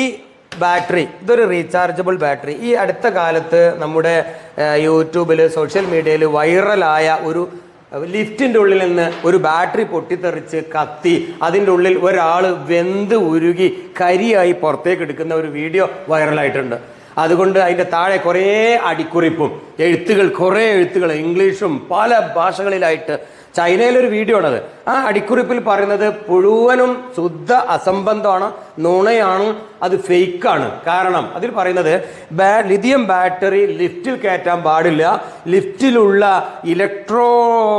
ഈ ബാറ്ററി ഇതൊരു rechargeable battery. ഈ അടുത്ത കാലത്ത് നമ്മുടെ യൂട്യൂബിൽ സോഷ്യൽ മീഡിയയിൽ വൈറലായ ഒരു ലിഫ്റ്റിന്റെ ഉള്ളിൽ നിന്ന് ഒരു ബാറ്ററി പൊട്ടിത്തെറിച്ച് കത്തി. അതിന്റെ ഉള്ളിൽ ഒരാൾ വെന്ത് ഉരുകി കരിയായി പുറത്തേക്ക് എടുക്കുന്ന ഒരു വീഡിയോ വൈറലായിട്ടുണ്ട്. അതുകൊണ്ട് അതിന്റെ താഴെ കുറേ അടിക്കുറിപ്പും എഴുത്തുകൾ കുറേ എഴുത്തുകൾ ഇംഗ്ലീഷും പല ഭാഷകളിലായിട്ട് ചൈനയിലൊരു വീഡിയോ ആണത്. ആ അടിക്കുറിപ്പിൽ പറയുന്നത് മുഴുവനും ശുദ്ധ അസംബന്ധമാണ് നുണയാണ് അത് ഫേക്കാണ്. കാരണം അതിൽ പറയുന്നത് ബാ ലിഥിയം ബാറ്ററി ലിഫ്റ്റിൽ കയറ്റാൻ പാടില്ല. ലിഫ്റ്റിലുള്ള ഇലക്ട്രോ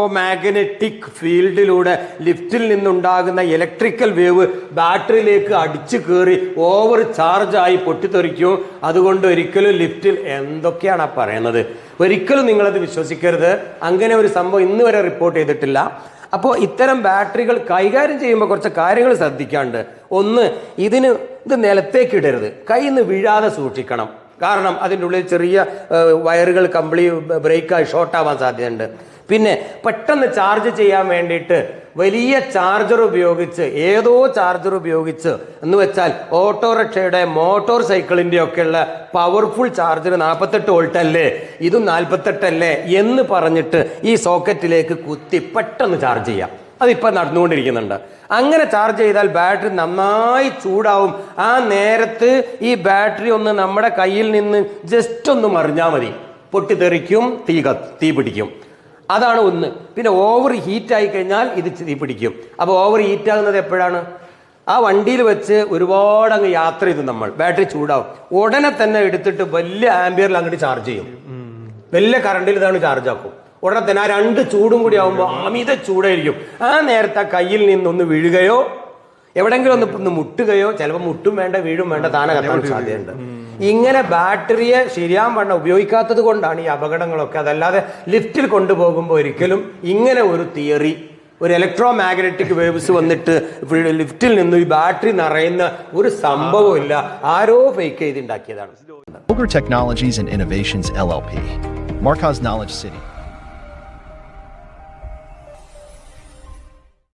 മാഗ്നറ്റിക് ഫീൽഡിലൂടെ ലിഫ്റ്റിൽ നിന്നുണ്ടാകുന്ന ഇലക്ട്രിക്കൽ വേവ് ബാറ്ററിയിലേക്ക് അടിച്ചു കയറി ഓവർ ചാർജായി പൊട്ടിത്തെറിക്കും. അതുകൊണ്ട് ഒരിക്കലും ലിഫ്റ്റിൽ എന്തൊക്കെയാണ് പറയുന്നത്? ഒരിക്കലും നിങ്ങളത് വിശ്വസിക്കരുത്. അങ്ങനെ ഒരു സംഭവം ഇന്ന് വരെ റിപ്പോർട്ട് ചെയ്തിട്ടില്ല. അപ്പോൾ ഇത്തരം ബാറ്ററികൾ കൈകാര്യം ചെയ്യുമ്പോൾ കുറച്ച് കാര്യങ്ങൾ ശ്രദ്ധിക്കാണ്ട്. ഒന്ന് ഇതിന് ഇത് നിലത്തേക്ക് ഇടരുത്. കയ്യിൽ നിന്ന് വീഴാതെ സൂക്ഷിക്കണം. കാരണം അതിന്റെ ഉള്ളിൽ ചെറിയ വയറുകൾ കമ്പിളി ബ്രേക്കായി ഷോർട്ടാവാൻ സാധ്യതയുണ്ട്. പിന്നെ പെട്ടെന്ന് ചാർജ് ചെയ്യാൻ വേണ്ടിയിട്ട് വലിയ ചാർജർ ഉപയോഗിച്ച് ഏതോ ചാർജർ ഉപയോഗിച്ച് എന്ന് വെച്ചാൽ ഓട്ടോറിക്ഷയുടെ മോട്ടോർ സൈക്കിളിന്റെ ഒക്കെയുള്ള പവർഫുൾ ചാർജർ നാൽപ്പത്തെട്ട് വോൾട്ട് അല്ലേ ഇതും നാൽപ്പത്തെട്ടല്ലേ എന്ന് പറഞ്ഞിട്ട് ഈ സോക്കറ്റിലേക്ക് കുത്തി പെട്ടെന്ന് ചാർജ് ചെയ്യാം. അതിപ്പോൾ നടന്നുകൊണ്ടിരിക്കുന്നുണ്ട്. അങ്ങനെ ചാർജ് ചെയ്താൽ ബാറ്ററി നന്നായി ചൂടാവും. ആ നേരത്ത് ഈ ബാറ്ററി ഒന്ന് നമ്മുടെ കയ്യിൽ നിന്ന് ജസ്റ്റ് ഒന്ന് മറിഞ്ഞാൽ മതി. പൊട്ടിത്തെറിക്കും തീ കത്ത് തീ പിടിക്കും. അതാണ് ഒന്ന്. പിന്നെ ഓവർ ഹീറ്റ് ആയി കഴിഞ്ഞാൽ ഇത് തീ പിടിക്കും. അപ്പോൾ ഓവർ ഹീറ്റ് ആകുന്നത് എപ്പോഴാണ്? ആ വണ്ടിയിൽ വെച്ച് ഒരുപാട് അങ്ങ് യാത്ര ചെയ്തു നമ്മൾ. ബാറ്ററി ചൂടാവും. ഉടനെ തന്നെ എടുത്തിട്ട് വലിയ ആംബിയറിൽ അങ്ങോട്ട് ചാർജ് ചെയ്യും. വലിയ കറണ്ടിൽ ഇതാണ് ചാർജ് ആക്കും. ഉടനെ തന്നെ ആ രണ്ട് ചൂടും കൂടി ആകുമ്പോൾ അമിത ചൂടായിരിക്കും. ആ നേരത്തെ ആ കയ്യിൽ നിന്നൊന്ന് വീഴുകയോ എവിടെങ്കിലും ഒന്ന് ഒന്ന് മുട്ടുകയോ ചിലപ്പോൾ മുട്ടും വേണ്ട വീഴും വേണ്ട താനെ കത്താൻ സാധ്യതയുണ്ട് ഇങ്ങനെ ബാറ്ററിയെ ശരിയാൻ വേണ്ട ഉപയോഗിക്കാത്തത് കൊണ്ടാണ് ഈ അപകടങ്ങളൊക്കെ. അതല്ലാതെ ലിഫ്റ്റിൽ കൊണ്ടുപോകുമ്പോൾ ഒരിക്കലും ഇങ്ങനെ ഒരു തിയറി ഒരു ഇലക്ട്രോ മാഗ്നറ്റിക് വേവ്സ് വന്നിട്ട് ലിഫ്റ്റിൽ നിന്നും ഈ ബാറ്ററി നിറയുന്ന ഒരു സംഭവമില്ല ആരോ ഫേക്ക് ചെയ്ത് ഉണ്ടാക്കിയതാണ്. Ogre Technologies and Innovations LLP, Marcos Knowledge City.